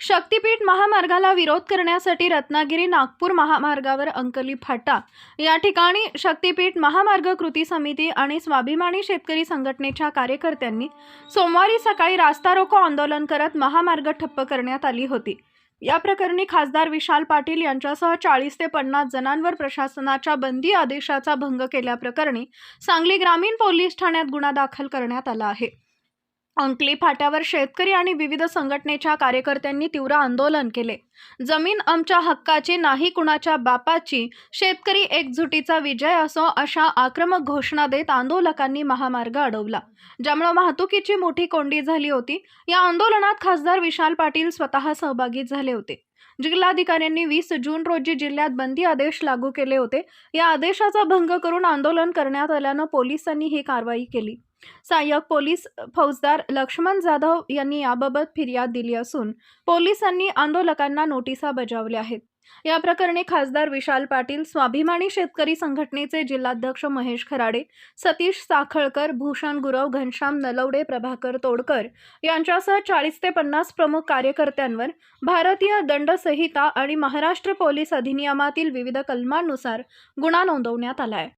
शक्तीपीठ महामार्गाला विरोध करण्यासाठी रत्नागिरी नागपूर महामार्गावर अंकली फाटा. या ठिकाणी शक्तीपीठ महामार्ग कृती समिती आणि स्वाभिमानी शेतकरी संघटनेच्या कार्यकर्त्यांनी सोमवारी सकाळी रास्ता रोको आंदोलन करत महामार्ग ठप्प करण्यात आली होती. या प्रकरणी खासदार विशाल पाटील यांच्यासह चाळीस ते पन्नास जणांवर प्रशासनाच्या बंदी आदेशाचा भंग केल्याप्रकरणी सांगली ग्रामीण पोलीस ठाण्यात गुन्हा दाखल करण्यात आला आहे. अंकली फाट्यावर शेतकरी आणि विविध संघटनेच्या कार्यकर्त्यांनी तीव्र आंदोलन केले. जमीन आमच्या हक्काची नाही कुणाच्या बापाची शेतकरी एकजुटीचा विजय असो अशा आक्रमक घोषणा देत आंदोलकांनी महामार्ग अडवला. ज्यामुळे वाहतुकीची मोठी कोंडी झाली होती या आंदोलनात खासदार विशाल पाटील स्वतः सहभागी झाले होते. जिल्हाधिकाऱ्यांनी वीस जून रोजी जिल्ह्यात बंदी आदेश लागू केले होते. या आदेशाचा भंग करून आंदोलन करण्यात आल्यानं पोलिसांनी ही कारवाई केली. सहाय्यक पोलीस फौजदार लक्ष्मण जाधव यांनी याबाबत फिर्याद दिली असून पोलिसांनी आंदोलकांना नोटिसा बजावल्या आहेत. या प्रकरणी खासदार विशाल पाटील स्वाभिमानी शेतकरी संघटनेचे जिल्हाध्यक्ष महेश खराडे सतीश साखळकर भूषण गुरव घनश्याम नलवडे प्रभाकर तोडकर यांच्यासह चाळीस ते पन्नास प्रमुख कार्यकर्त्यांवर भारतीय दंड संहिता आणि महाराष्ट्र पोलीस अधिनियमातील विविध कलमांनुसार गुन्हा नोंदवण्यात आला आहे.